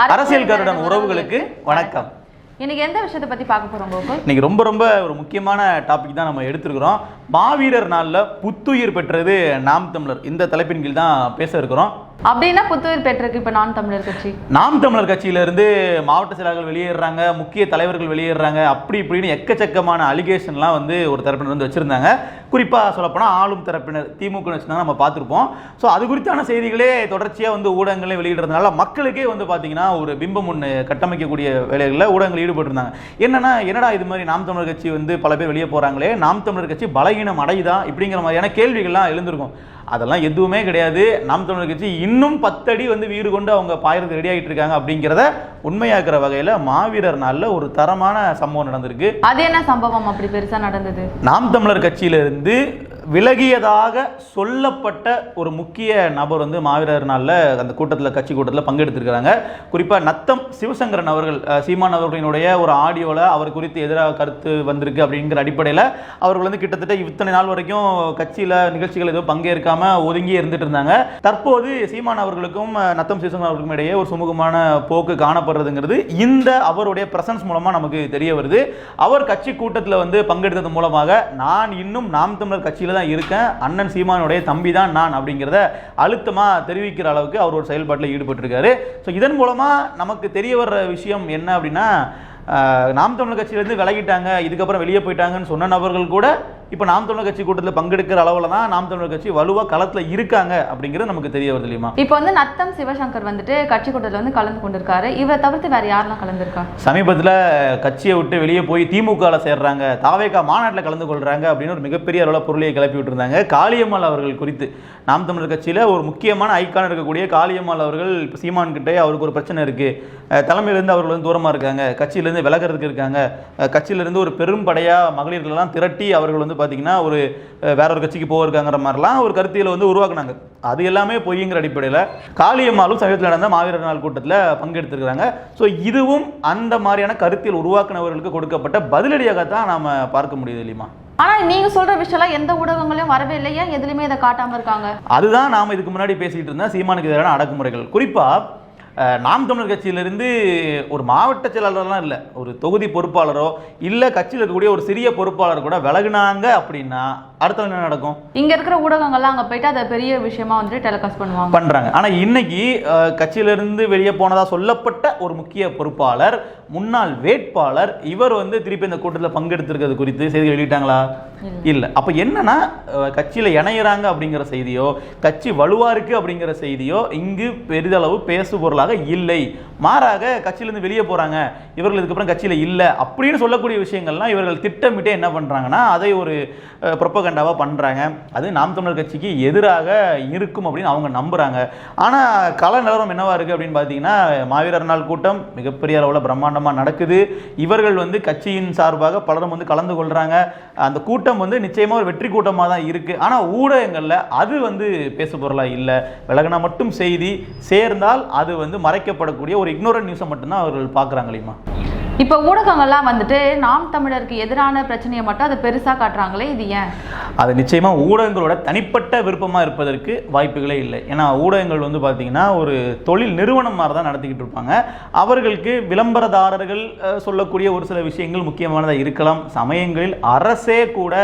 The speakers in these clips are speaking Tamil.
அரசியல் கருடன் உறவுகளுக்கு வணக்கம். இன்னைக்கு எந்த விஷயத்தை பத்தி பார்க்க போறோம் கோகுல்? இன்னைக்கு ரொம்ப ரொம்ப ஒரு முக்கியமான டாபிக் தான் நம்ம எடுத்திருக்கிறோம். மாவீரர் நாளில் புத்துயிர் பெற்றது நாம் தமிழர். இந்த தலைப்பின் கீழ் தான் பேச இருக்கிறோம். அப்படின்னா புத்துயிர் பெற்றிருக்கு இப்போ நாம் தமிழர் கட்சி? நாம் தமிழர் கட்சியிலிருந்து மாவட்ட செயலாளர்கள் வெளியேறாங்க முக்கிய தலைவர்கள் வெளியேறாங்க அப்படி இப்படின்னு எக்கச்சக்கமான அலிகேஷன்லாம் வந்து ஒரு தரப்பினர் வந்து வச்சுருந்தாங்க. குறிப்பாக சொல்லப்போனால் ஆளும் தரப்பினர் திமுக வச்சுருந்தாங்க நம்ம பார்த்துருப்போம். ஸோ அது குறித்தான செய்திகளே தொடர்ச்சியாக வந்து ஊடகங்களே வெளியிடுறதுனால மக்களுக்கே வந்து பார்த்தீங்கன்னா ஒரு பிம்பம் ஒன்று கட்டமைக்கக்கூடிய வேலைகளில் ஊடகங்கள் ஈடுபட்டிருந்தாங்க. என்னன்னா என்னடா இது மாதிரி நாம் தமிழர் கட்சி வந்து பல பேர் வெளியே போகிறாங்களே நாம் தமிழர் கட்சி பலகீனம் அடையுதா? இப்படிங்கிற மாதிரியான கேள்விகள்லாம் எழுந்திருக்கும். அதெல்லாம் எதுவுமே கிடையாது. நாம் தமிழர் கட்சி இன்னும் பத்தடி வந்து வீடு கொண்டு அவங்க பாயறதுக்கு ரெடி ஆகிட்டு இருக்காங்க அப்படிங்கிறத உண்மையாக்குற வகையில் மாவீரர் நாளில் ஒரு தரமான சம்பவம் நடந்திருக்கு. அது என்ன சம்பவம் அப்படி பெருசா நடந்தது? நாம் தமிழர் கட்சியிலிருந்து விலகியதாக சொல்லப்பட்ட ஒரு முக்கிய நபர் வந்து மாவீரர் நாளில் அந்த கூட்டத்தில் கட்சி கூட்டத்தில் பங்கெடுத்திருக்கிறாங்க. குறிப்பாக நத்தம் சிவசங்கரன் அவர்கள் சீமான் அவர்களினுடைய ஒரு ஆடியோவில் அவர் குறித்து எதிராக கருத்து வந்திருக்கு அப்படிங்கிற அடிப்படையில் அவர்கள் வந்து கிட்டத்தட்ட இத்தனை நாள் வரைக்கும் கட்சியில் நிகழ்ச்சிகள் எதுவும் பங்கேற்காம ஒதுங்கி இருந்துட்டு இருந்தாங்க. தற்போது சீமான் அவர்களுக்கும் நத்தம் சிவசங்கரன் அவர்களுக்கும் இடையே ஒரு சுமூகமான போக்கு காணப்படுறதுங்கிறது இந்த அவருடைய பிரசன்ஸ் மூலமாக நமக்கு தெரிய வருது. அவர் கட்சி கூட்டத்தில் வந்து பங்கெடுத்தது மூலமாக நான் இன்னும் நாம் தமிழர் கட்சியில் தான் இருக்கேன். அண்ணன் சீமானுடைய தம்பி தான் நான் அப்படிங்கிறத அழுத்தமாக தெரிவிக்கிற அளவுக்கு அவர் ஒரு செயல்பாட்டில் ஈடுபட்டிருக்காரு. ஸோ இதன் மூலமாக நமக்கு தெரிய வர்ற விஷயம் என்ன அப்படின்னா நாம் தமிழ் கட்சியிலேருந்து விலகிட்டாங்க இதுக்கப்புறம் வெளியே போயிட்டாங்கன்னு சொன்ன நபர்கள் கூட இப்போ நாம் தமிழர் கட்சி கூட்டத்தில் பங்கெடுக்கிற அளவில் தான் நாம் தமிழர் கட்சி வலுவாக களத்தில் இருக்காங்க அப்படிங்கிறது நமக்கு தெரிய வருது இல்லையுமா இப்போ வந்து நத்தம் சிவசங்கர் வந்துட்டு கட்சி கூட்டத்துல வந்து கலந்து கொண்டிருக்காரு. இவரை தவிர்த்து வேற யாரெல்லாம் கலந்துருக்கா? சமீபத்தில் கட்சியை விட்டு வெளியே போய் திமுகவில் சேர்றாங்க தாவேகா மாநாட்டில் கலந்து கொள்றாங்க அப்படின்னு ஒரு மிகப்பெரிய அளவில் பொருளையை கிளப்பி விட்டுருந்தாங்க. காளியம்மாள் அவர்கள் குறித்து நாம் தமிழர் கட்சியில் ஒரு முக்கியமான ஐக்கான் இருக்கக்கூடிய காளியம்மாள் அவர்கள் இப்போ சீமான் கிட்டே அவருக்கு ஒரு பிரச்சனை இருக்குது தலைமையிலேருந்து அவர்கள் வந்து தூரமாக இருக்காங்க கட்சியிலேருந்து விலகிறதுக்கு இருக்காங்க. கட்சியிலேருந்து ஒரு பெரும் படையாக மகளிர்களெல்லாம் திரட்டி அவர்கள் வந்து பார்த்தீங்கன்னா ஒரு வேற ஒரு கட்சிக்கு போயிருக்காங்கிற மாதிரிலாம் ஒரு கருத்தியலை வந்து உருவாக்குனாங்க. அது எல்லாமே பொய்ங்கிற அடிப்படையில் காளியம்மாளும் சமீபத்தில் நடந்த மாவீரர் நாள் கூட்டத்தில் பங்கெடுத்திருக்கிறாங்க. ஸோ இதுவும் அந்த மாதிரியான கருத்தியல் உருவாக்குனவர்களுக்கு கொடுக்கப்பட்ட பதிலடியாக தான் நாம் பார்க்க முடியுது இல்லையுமா ஆனா நீங்க சொல்ற விஷயம்லாம் எந்த ஊடகங்களையும் வரவே இல்லையா எதுலயுமே இதை காட்டாம இருக்காங்க. அதுதான் நாம் இதுக்கு முன்னாடி பேசிக்கிட்டு இருந்த சீமானுக்கு எதிரான அடக்குமுறைகள். குறிப்பாக நாம் தமிழர் கட்சியிலிருந்து ஒரு மாவட்ட செயலாளர்லாம் இல்லை. ஒரு தொகுதி பொறுப்பாளரோ இல்லை கட்சியில் இருக்கக்கூடிய ஒரு சிறிய பொறுப்பாளர் கூட விலகுனாங்க அப்படின்னா அடுத்த என்ன நடக்கும்? இங்க இருக்கிற ஊடகங்கள்லாம் அங்க போயிட்டு அதை பெரிய விஷயமா வந்துட்டு டெலிகாஸ்ட் பண்ணுவாங்க. பண்றாங்க. ஆனா இன்னைக்கு அஹ், கட்சியிலிருந்து வெளியே போனதா சொல்லப்பட்ட ஒரு முக்கிய பொறுப்பாளர் முன்னாள் வேட்பாளர் இவர் வந்து திருப்பி இந்த கூட்டத்தில் பங்கெடுத்திருக்கிறது குறித்து செய்தி வெளியிட்டாங்களா? இல்ல. அப்ப என்னன்னா கட்சியில இணையறாங்க அப்படிங்கிற செய்தியோ கட்சி வலுவா இருக்கு அப்படிங்கிற செய்தியோ இங்கு பெரிதளவு பேசு பொருளாக இல்லை. மாறாக கட்சியிலேருந்து வெளியே போகிறாங்க இவர்கள் இதுக்கப்புறம் கட்சியில் இல்லை. அப்படின்னு சொல்லக்கூடிய விஷயங்கள்லாம் இவர்கள் திட்டமிட்டே என்ன பண்ணுறாங்கன்னா அதை ஒரு ப்ரொப்பகண்டாவா பண்ணுறாங்க அது நாம் தமிழர் கட்சிக்கு எதிராக இருக்கும் அப்படின்னு அவங்க நம்புகிறாங்க ஆனால் கல நிலவரம் என்னவாக இருக்குது அப்படின்னு பார்த்தீங்கன்னா மாவீரர் நாள் கூட்டம் மிகப்பெரிய அளவில் பிரம்மாண்டமாக நடக்குது. இவர்கள் வந்து கட்சியின் சார்பாக பலரும் வந்து கலந்து கொள்கிறாங்க அந்த கூட்டம் வந்து நிச்சயமாக ஒரு வெற்றி கூட்டமாக தான் இருக்குது ஆனால் ஊடகங்களில் அது வந்து பேசு பொருளாக இல்லை. விலகினா மட்டும் செய்தி. சேர்ந்தால் அது வந்து மறைக்கப்படக்கூடிய ஒரு இக்னோரன்ட் நியூஸை மட்டும்தான் அவர்கள் பார்க்குறாங்க இப்போ ஊடகங்கள்லாம் வந்துட்டு நாம் தமிழருக்கு எதிரான பிரச்சனையை மட்டும் அதை பெருசாக காட்டுறாங்களே இது ஏன்? அது நிச்சயமாக ஊடகங்களோட தனிப்பட்ட விருப்பமாக இருப்பதற்கு வாய்ப்புகளே இல்லை. ஏன்னா ஊடகங்கள் வந்து பார்த்தீங்கன்னா ஒரு தொழில் நிறுவனம் மாதிரி தான் நடத்திக்கிட்டு இருப்பாங்க. அவர்களுக்கு விளம்பரதாரர்கள் சொல்லக்கூடிய ஒரு சில விஷயங்கள் முக்கியமானதாக இருக்கலாம். சமயங்களில் அரசே கூட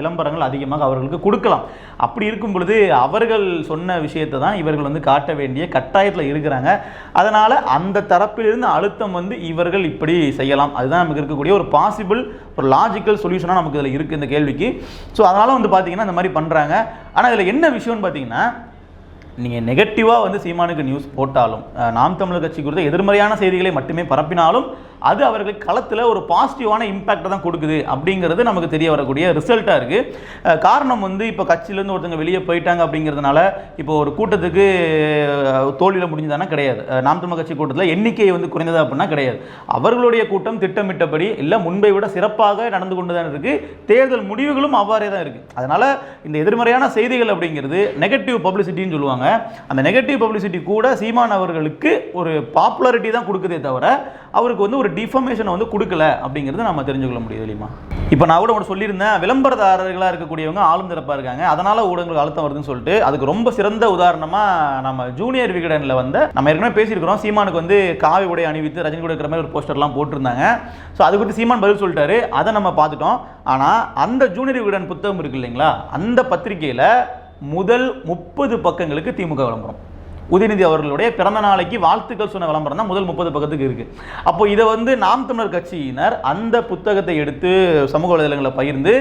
விளம்பரங்கள் அதிகமாக அவர்களுக்கு கொடுக்கலாம். அப்படி இருக்கும் பொழுது அவர்கள் சொன்ன விஷயத்தை தான் இவர்கள் வந்து காட்ட வேண்டிய கட்டாயத்தில் இருக்கிறாங்க. அதனால் அந்த தரப்பிலிருந்து அழுத்தம் வந்து இவர்கள் இப்படி செய்யலாம். அதுதான் நமக்கு இருக்கக்கூடிய ஒரு பாசிபிள் ஒரு லாஜிக்கல் சொல்யூஷனாக நமக்கு இதில் இருக்குது இந்த கேள்விக்கு. ஸோ அதனால வந்து பார்த்தீங்கன்னா இந்த மாதிரி பண்ணுறாங்க ஆனால் இதில் என்ன விஷயம்னு பார்த்தீங்கன்னா நீங்கள் நெகட்டிவாக வந்து சீமானுக்கு நியூஸ் போட்டாலும் நாம் தமிழர் கட்சி குறித்த எதிர்மறையான செய்திகளை மட்டுமே பரப்பினாலும் அது அவர்களுக்கு களத்தில் ஒரு பாசிட்டிவான இம்பாக்டை தான் கொடுக்குது அப்படிங்கிறது நமக்கு தெரிய வரக்கூடிய ரிசல்ட்டாக இருக்குது காரணம் வந்து இப்போ கட்சியிலேருந்து ஒருத்தங்க வெளியே போயிட்டாங்க அப்படிங்கிறதுனால இப்போ ஒரு கூட்டத்துக்கு தோல்வியில் முடிஞ்சதானா கிடையாது. நாம் தமிழ் கட்சி கூட்டத்தில் எண்ணிக்கை வந்து குறைந்ததா அப்படின்னா கிடையாது. அவர்களுடைய கூட்டம் திட்டமிட்டபடி இல்லை முன்பை விட சிறப்பாக நடந்து கொண்டு தான் இருக்குது தேர்தல் முடிவுகளும் அவ்வாறே தான் இருக்குது அதனால் இந்த எதிர்மறையான செய்திகள் அப்படிங்கிறது நெகட்டிவ் பப்ளிசிட்டின்னு சொல்லுவாங்க. அந்த நெகட்டிவ் பப்ளிசிட்டி கூட சீமான் அவர்களுக்கு ஒரு பாப்புலாரிட்டி தான் கொடுக்குதே தவிர அவருக்கு வந்து ஒரு ஒரு டிஃபர்மேஷனை வந்து கொடுக்கல அப்படிங்கிறது நம்ம தெரிஞ்சுக்கொள்ள முடியுது இல்லையுமா இப்போ நான் கூட ஒன்று சொல்லியிருந்தேன் விளம்பரதாரர்களாக இருக்கக்கூடியவங்க ஆளும் திறப்பாக இருக்காங்க. அதனால் ஊடகங்களுக்கு அழுத்தம் வருதுன்னு சொல்லிட்டு அதுக்கு ரொம்ப சிறந்த உதாரணமாக நம்ம ஜூனியர் விகடனில் வந்து நம்ம ஏற்கனவே பேசியிருக்கிறோம் சீமானுக்கு வந்து காவி உடை அணிவித்து ரஜினி கூட இருக்கிற மாதிரி ஒரு போஸ்டர்லாம் போட்டிருந்தாங்க. ஸோ அது குறித்து சீமான் பதில் சொல்லிட்டாரு. அதை நம்ம பார்த்துட்டோம். ஆனால் அந்த ஜூனியர் விகடன் புத்தகம் இருக்கு இல்லைங்களா? அந்த பத்திரிகையில் முதல் முப்பது பக்கங்களுக்கு திமுக விளம்பரம். உதயநிதி அவர்களுடைய பிறந்த நாளைக்கு வாழ்த்துக்கள் சொன்ன விளம்பரம் தான் முதல் முப்பது பக்கத்துக்கு இருக்கு. அப்போ இதை வந்து நாம் தமிழர் கட்சியினர் அந்த புத்தகத்தை எடுத்து சமூக வலைதளங்களில் பகிர்ந்து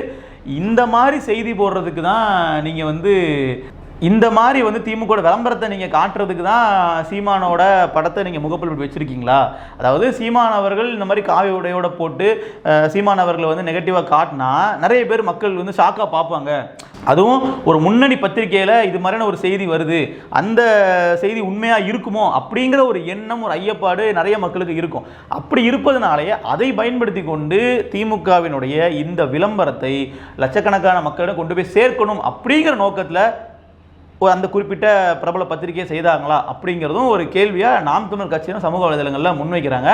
இந்த மாதிரி செய்தி போடுறதுக்கு தான் நீங்கள் வந்து இந்த மாதிரி வந்து திமுக விளம்பரத்தை நீங்கள் காட்டுறதுக்கு தான் சீமானோட படத்தை நீங்கள் முகப்பில் வச்சுருக்கீங்களா? அதாவது சீமான் அவர்கள் இந்த மாதிரி காவி உடையோட போட்டு சீமான் அவர்களை வந்து நெகட்டிவாக காட்டினா நிறைய பேர் மக்கள் வந்து ஷாக்காக பார்ப்பாங்க. அதுவும் ஒரு முன்னணி பத்திரிக்கையில் இது மாதிரியான ஒரு செய்தி வருது. அந்த செய்தி உண்மையாக இருக்குமோ அப்படிங்கிற ஒரு எண்ணம் ஒரு ஐயப்பாடு நிறைய மக்களுக்கு இருக்கும். அப்படி இருப்பதனாலேயே அதை பயன்படுத்தி கொண்டு திமுகவினுடைய இந்த விளம்பரத்தை லட்சக்கணக்கான மக்களிடம் கொண்டு போய் சேர்க்கணும் அப்படிங்கிற நோக்கத்தில் ஒரு அந்த குறிப்பிட்ட பிரபல பத்திரிகையை செய்தாங்களா அப்படிங்கிறதும் ஒரு கேள்வியாக நாம் தமிழர் கட்சியினர் சமூக வலைதளங்களில் முன்வைக்கிறாங்க.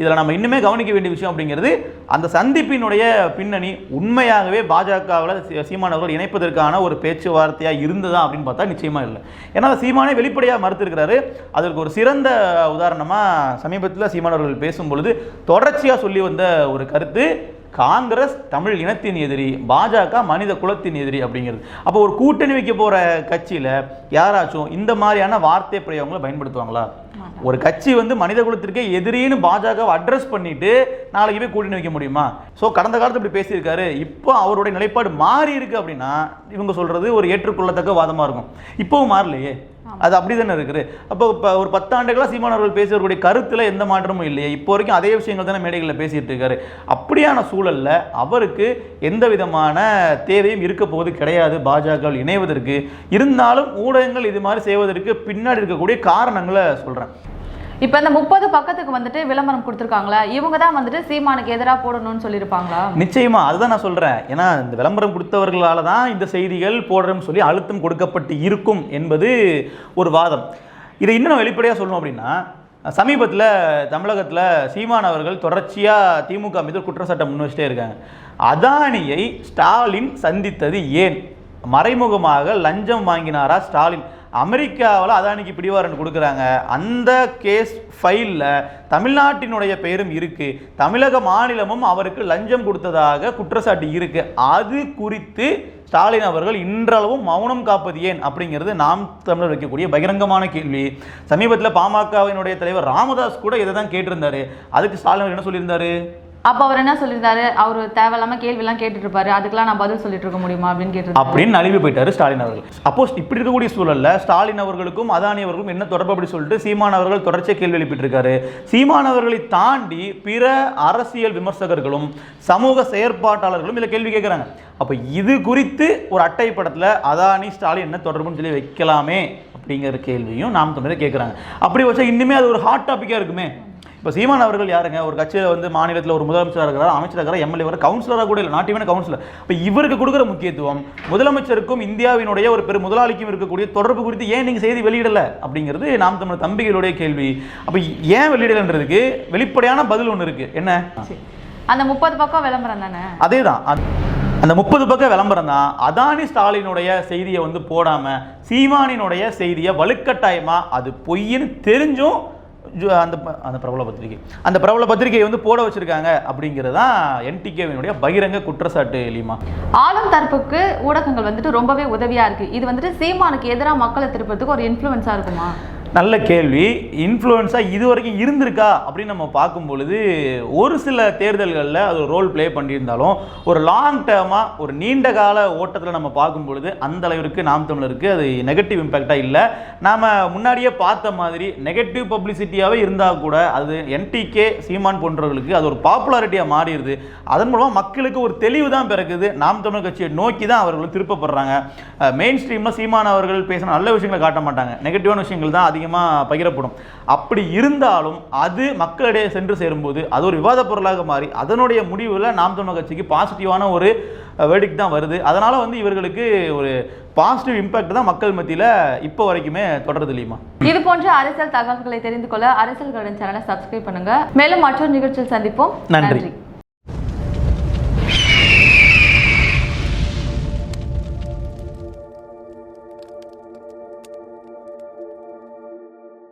இதில் நம்ம இன்னுமே கவனிக்க வேண்டிய விஷயம் அப்படிங்கிறது அந்த சந்திப்பினுடைய பின்னணி உண்மையாகவே பாஜகவில் சீமானவர்கள் இணைப்பதற்கான ஒரு பேச்சுவார்த்தையாக இருந்ததா அப்படின்னு பார்த்தா நிச்சயமாக இல்லை. ஏன்னா சீமானே வெளிப்படையாக மறுத்திருக்கிறாரு. அதற்கு ஒரு சிறந்த உதாரணமாக சமீபத்தில் சீமானவர்கள் பேசும்பொழுது தொடர்ச்சியாக சொல்லி வந்த ஒரு கருத்து காங்கிரஸ் தமிழ் இனத்தின் எதிரி பாஜக மனித குலத்தின் எதிரி அப்படிங்கிறது. அப்போ ஒரு கூட்டணி வைக்க போற கட்சியில யாராச்சும் இந்த மாதிரியான வார்த்தை பிரயோகங்களை பயன்படுத்துவாங்களா? ஒரு கட்சி வந்து மனித குலத்திற்கே எதிரின்னு பாஜகவை அட்ரஸ் பண்ணிட்டு நாளைக்கு போய் கூட்டணி வைக்க முடியுமா? ஸோ கடந்த காலத்துல இப்படி பேசியிருக்காரு. இப்போ அவருடைய நிலைப்பாடு மாறி இருக்கு அப்படின்னா இவங்க சொல்றது ஒரு ஏற்றுக்கொள்ளத்தக்க வாதமா இருக்கும். இப்போவும் மாறலையே. அது அப்படி தானே இருக்குது? அப்போ இப்போ ஒரு பத்தாண்டுகளாக சீமானவர்கள் பேசியவர்களுடைய கருத்தில் எந்த மாற்றமும் இல்லையே. இப்போ வரைக்கும் அதே விஷயங்கள் தானே மேடைகளில் பேசிகிட்டு இருக்காரு. அப்படியான சூழல்ல அவருக்கு எந்த விதமான தேவையும் இருக்க போவது கிடையாது. பாஜக இணைவதற்கு. இருந்தாலும் ஊடகங்கள் இது மாதிரி செய்வதற்கு பின்னாடி இருக்கக்கூடிய காரணங்களை சொல்கிறேன் இப்போ இந்த முப்பது பக்கத்துக்கு வந்துட்டு விளம்பரம் கொடுத்துருக்காங்களா? இவங்க தான் வந்துட்டு சீமானுக்கு எதிராக போடணும்னு சொல்லியிருப்பாங்களா? நிச்சயமா அதுதான் நான் சொல்றேன். ஏன்னா இந்த விளம்பரம் கொடுத்தவர்களால தான் இந்த செய்திகள் போடுறோம்னு சொல்லி அழுத்தம் கொடுக்கப்பட்டு இருக்கும் என்பது ஒரு வாதம். இதை இன்னும் வெளிப்படையாக சொல்லணும் அப்படின்னா சமீபத்தில் தமிழகத்தில் சீமான் அவர்கள் தொடர்ச்சியாக திமுக மீது குற்றச்சாட்டை முன் வச்சுட்டே இருக்காங்க. அதானியை ஸ்டாலின் சந்தித்தது ஏன்? மறைமுகமாக லஞ்சம் வாங்கினாரா ஸ்டாலின்? அமெரிக்காவில் அதானிக்கு பிடிவாரன் கொடுக்குறாங்க. அந்த கேஸ் ஃபைலில் தமிழ்நாட்டினுடைய பெயரும் இருக்குது தமிழக மாநிலமும் அவருக்கு லஞ்சம் கொடுத்ததாக குற்றச்சாட்டு இருக்கு. அது குறித்து ஸ்டாலின் அவர்கள் இன்றளவும் மௌனம் காப்பது ஏன் அப்படிங்கிறது நாம் தமிழர் வைக்கக்கூடிய பகிரங்கமான கேள்வி. சமீபத்தில் பாமகவினுடைய தலைவர் ராமதாஸ் கூட இதை தான் கேட்டிருந்தாரு. அதுக்கு ஸ்டாலின் என்ன சொல்லியிருந்தாரு? அப்போ அவர் என்ன சொல்லியிருந்தாரு? அவர் தேவையில்லாம கேள்விலாம் கேட்டுட்டு இருப்பாரு அதுக்கெல்லாம் நான் பதில் சொல்லிட்டு இருக்க முடியுமா? அப்படின்னு கேட்டு அப்படின்னு நழுவி போயிட்டாரு ஸ்டாலின் அவர்கள். அப்போ இப்படி இருக்கக்கூடிய சூழல்ல ஸ்டாலின் அவர்களுக்கும் அதானி அவர்களுக்கும் என்ன தொடர்பு அப்படி சொல்லிட்டு சீமான் அவர்கள் தொடர்ச்சியாக கேள்வி எழுப்பிட்டு இருக்காரு சீமான் அவர்களை தாண்டி பிற அரசியல் விமர்சகர்களும் சமூக செயற்பாட்டாளர்களும் இதில் கேள்வி கேட்குறாங்க அப்போ இது குறித்து ஒரு அட்டை படத்தில் அதானி ஸ்டாலின் என்ன தொடர்புன்னு சொல்லி வைக்கலாமே அப்படிங்கிற கேள்வியும் நாம் தமிழர் கேட்குறாங்க அப்படி வச்சா இன்னுமே அது ஒரு ஹாட் டாப்பிக்காக இருக்குமே. இப்போ சீமான் அவர்கள் யாருங்க? ஒரு கட்சியில் வந்து மாநிலத்தில் ஒரு முதலமைச்சராக இருக்கிறார்? அமைச்சராக இருக்கிறார்? எம்எல்ஏ வர கவுன்சிலராக கூட இல்லை. நாட்டியமான கவுன்சிலர். இப்போ இவருக்கு கொடுக்குற முக்கியத்துவம் முதலமைச்சருக்கும் இந்தியாவினுடைய ஒரு பெரு முதலாளிக்கும் இருக்கக்கூடிய தொடர்பு குறித்து ஏன் நீங்கள் செய்தி வெளியிடலை? அப்படிங்கிறது நாம் தமிழ் தம்பிகளுடைய கேள்வி. அப்போ ஏன் வெளியிடலைன்றதுக்கு வெளிப்படையான பதில் ஒன்று இருக்கு. என்ன. அந்த முப்பது பக்கம் விளம்பரம் தானே? அதே தான் அந்த முப்பது பக்கம் விளம்பரம் தான். அதானி ஸ்டாலினுடைய செய்தியை வந்து போடாம சீமானினுடைய செய்தியை வலுக்கட்டாயமா அது பொய்ன்னு தெரிஞ்சும் அந்த ப- அந்த பிரபல பத்திரிகை. அந்த பிரபல பத்திரிகையை வந்து போட வச்சிருக்காங்க அப்படிங்கிறது தான் என்டிகேவினுடைய பகிரங்க குற்றச்சாட்டு எளிமா ஆளும் தரப்புக்கு ஊடகங்கள் வந்துட்டு ரொம்பவே உதவியாக இருக்குது இது வந்துட்டு சீமானுக்கு எதிராக மக்களை திருப்பறதுக்கு ஒரு இன்ஃப்ளூயன்ஸாக இருக்குமா? நல்ல கேள்வி. இன்ஃப்ளூயன்ஸாக இது வரைக்கும் இருந்திருக்கா? அப்படின்னு நம்ம பார்க்கும் பொழுது ஒரு சில தேர்தல்களில் அது ஒரு ரோல் ப்ளே பண்ணியிருந்தாலும் ஒரு லாங் டேர்மாக ஒரு நீண்ட கால ஓட்டத்தில் நம்ம பார்க்கும் பொழுது அந்த அளவிற்கு நாம் தமிழருக்கு அது நெகட்டிவ் இம்பேக்டாக இல்லை. நாம் முன்னாடியே பார்த்த மாதிரி நெகட்டிவ் பப்ளிசிட்டியாகவே இருந்தால் கூட அது என்டிகே சீமான் போன்றவர்களுக்கு அது ஒரு பாப்புலாரிட்டியாக மாறிடுது. அதன் மூலமாக மக்களுக்கு ஒரு தெளிவு தான் பிறக்குது. நாம் தமிழர் கட்சியை நோக்கி தான் அவர்கள் திருப்பப்படுறாங்க. மெயின் ஸ்ட்ரீமில் சீமான் அவர்கள் பேசின நல்ல விஷயங்களை காட்ட மாட்டாங்க. நெகட்டிவான விஷயங்கள் தான் அதிகம் அதிகமாக பகிரப்படும். அப்படி இருந்தாலும் அது மக்களிடையே சென்று சேரும்போது அது ஒரு விவாத பொருளாக மாறி அதனுடைய முடிவில் நாம் தமிழர் கட்சிக்கு பாசிட்டிவான ஒரு வேடிக் தான் வருது. அதனால வந்து இவர்களுக்கு ஒரு பாசிட்டிவ் இம்பாக்ட் தான் மக்கள் மத்தியில் இப்போ வரைக்குமே தொடருது இல்லையுமா இது போன்ற அரசியல் தகவல்களை தெரிந்து கொள்ள அரசியல் கடன் சேனலை சப்ஸ்கிரைப் பண்ணுங்க. மேலும் மற்றொரு நிகழ்ச்சியில் சந்திப்போம். நன்றி.